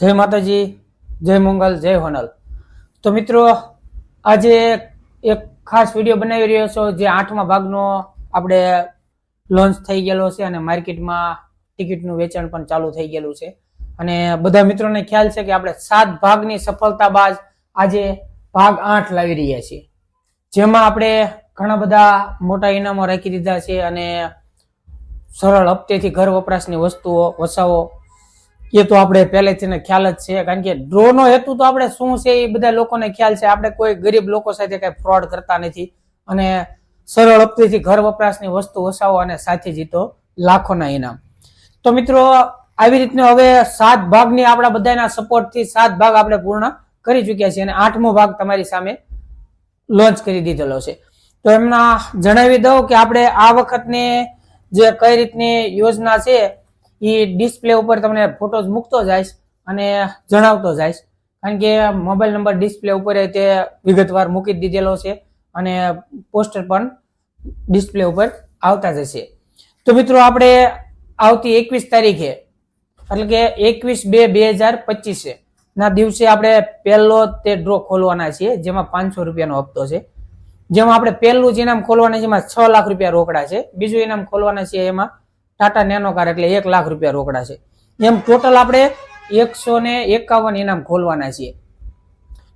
જય માતાજી, જય મંગલ, જય હોનલ. તો મિત્રો, આજે એક ખાસ વીડિયો બનાવી રહ્યો છો, જે આઠમા ભાગનો આપણે લોન્ચ થઈ ગયેલો છે અને માર્કેટમાં ટિકિટનું વેચાણ પણ ચાલુ થઈ ગયેલું છે. અને બધા મિત્રોને ખ્યાલ છે કે આપણે સાત ભાગની સફળતા બાદ આજે ભાગ આઠ લાવી રહ્યા છીએ. જેમાં આપણે ઘણા બધા મોટા ઇનામો રાખી દીધા છે અને સરળ હપ્તેથી ઘર વપરાશની વસ્તુઓ, વસાવો એ તો આપણે પહેલેથી ખ્યાલ જ છે, કારણ કે ડ્રોનો હેતુ તો આપણે શું છે એ બધા લોકોને ખ્યાલ છે. આપણે કોઈ ગરીબ લોકો સાથે કઈ ફ્રોડ કરતા નથી અને સરળ હપ્તેથી ઘર વપરાશની વસ્તુ વસાવો અને સાથે જીતો લાખોના ઇનામ. તો મિત્રો, આવી રીતને હવે સાત ભાગની આપણા બધાના સપોર્ટથી સાત ભાગ આપણે પૂર્ણ કરી ચૂક્યા છીએ અને આઠમો ભાગ તમારી સામે લોન્ચ કરી દીધેલો છે. તો એમના જણાવી દઉં કે આપણે આ વખતની જે કઈ રીતની યોજના છે એ ડિસ્પ્લે ઉપર તમને ફોટોઝ મૂકતો જઈશ અને જણાવતો જઈશ. કારણ કે મોબાઈલ નંબર ડિસ્પ્લે ઉપર તે વિગતવાર મૂકી દીધેલો છે અને પોસ્ટર પણ ડિસ્પ્લે ઉપર આવતા જશે. તો મિત્રો આપણે આવતી એકવીસ તારીખે, એટલે કે એકવીસ બે બે હજાર પચીસે ના દિવસે આપણે પહેલો તે ડ્રો ખોલવાના છીએ, જેમાં પાંચસો રૂપિયાનો હપ્તો છે. જેમાં આપણે પહેલું જ ઇનામ ખોલવાના છે એમાં છ લાખ રૂપિયા રોકડા છે. બીજું ઇનામ ખોલવાના છે એમાં ટાટા નેનો કાર એટલે એક લાખ રૂપિયા રોકડા છે. એમ ટોટલ આપણે એકસો ને એકાવન ઇનામ ખોલવાના છીએ.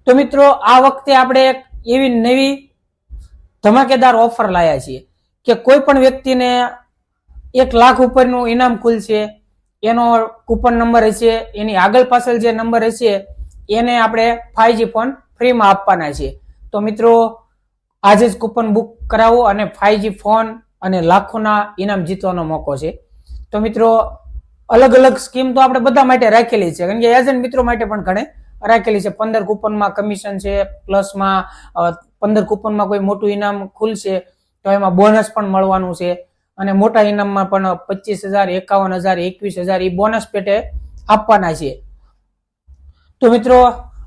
તો મિત્રો, આ વખતે આપણે એવી નવી ધમાકેદાર ઓફર લાયા છીએ કે કોઈ પણ વ્યક્તિને એક લાખ ઉપરનું ઇનામ ખુલશે, એનો કૂપન નંબર હશે, એની આગળ પાછળ જે નંબર હશે, એને આપણે ફાઈવજી ફોન ફ્રીમાં આપવાના છે તો મિત્રો, આજે જ કૂપન બુક કરાવો અને ફાઈવજી ફોન અને લાખોના ઇનામ જીતવાનો મોકો છે. તો મિત્રો અલગ અલગ સ્કીમ તો આપણે બધા માટે રાખેલી છે. કારણ કે એજન્ટ મિત્રો માટે પણ ઘણે રાખેલી છે. પંદર કૂપનમાં કમિશન છે પ્લસમાં પંદર કૂપનમાં કોઈ મોટું ઇનામ ખુલશે તો એમાં બોનસ પણ મળવાનું છે. અને મોટા ઇનામમાં પણ પચીસ હજાર, એકાવન હજાર, એકવીસ હજાર એ બોનસ પેટે આપવાના છે. તો મિત્રો,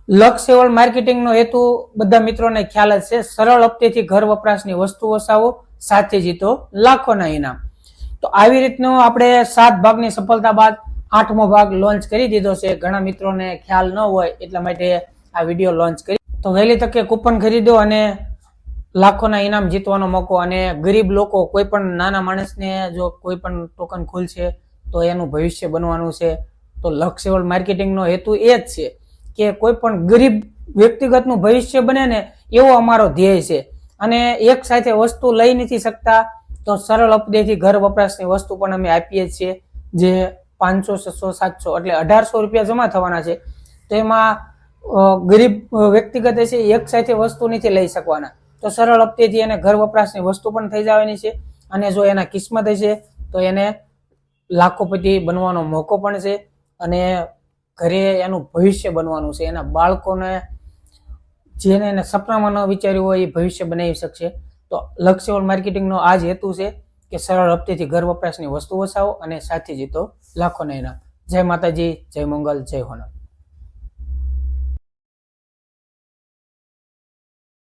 લક્ષ સેવલ માર્કેટિંગનો હેતુ બધા મિત્રોને ખ્યાલ જ છે. સરળ હપ્તેથી ઘર વપરાશની વસ્તુ વસાવો. સાથે જીતો લાખોના ઇનામ. તો આવી રીતનું આપણે સાત ભાગની સફળતા બાદ આઠમો ભાગ લોન્ચ કરી દીધો છે. ઘણા મિત્રોને ખ્યાલ ન હોય એટલા માટે આ વીડિયો લોન્ચ કરી. તો વહેલી તકે કૂપન ખરીદો અને લાખોના ઇનામ જીતવાનો મોકો અને ગરીબ લોકો કોઈ પણ નાના માણસને જો કોઈ પણ ટોકન ખુલશે તો એનું ભવિષ્ય બનવાનું છે. તો લક્ષેવલ માર્કેટિંગનો હેતુ એ જ છે કે કોઈ પણ ગરીબ વ્યક્તિગતનું ભવિષ્ય બને ને એવો અમારો ધ્યેય છે. અને એક સાથે વસ્તુ લઈ નથી શકતા, તો સરળ અપડેથી ઘર વપરાશની વસ્તુ પણ અમે આપીએ છીએ, જે પાંચસો, છસો, સાતસો એટલે અઢારસો રૂપિયા જમા થવાના છે. તો એમાં ગરીબ વ્યક્તિગત છે એક સાથે વસ્તુ નથી લઈ શકવાના. તો સરળ હપ્તેથી એને ઘર વપરાશની વસ્તુ પણ થઈ જવાની છે અને જો એના કિસ્મત હશે, તો એને લાખોપતિ બનવાનો મોકો પણ છે અને ઘરે એનું ભવિષ્ય બનવાનું છે. એના બાળકોને જેને એને સપનામાં ન વિચાર્યું હોય એ ભવિષ્ય બનાવી શકશે. તો લક્ષ્યવલ માર્કેટિંગનો આ જ હેતુ છે કે સરળ હપ્તેથી ઘર વપરાશની વસ્તુ વસાવો અને સાથે જીતો લાખોના ઇનામ જય માતાજી, જય મંગલ, જય હોનર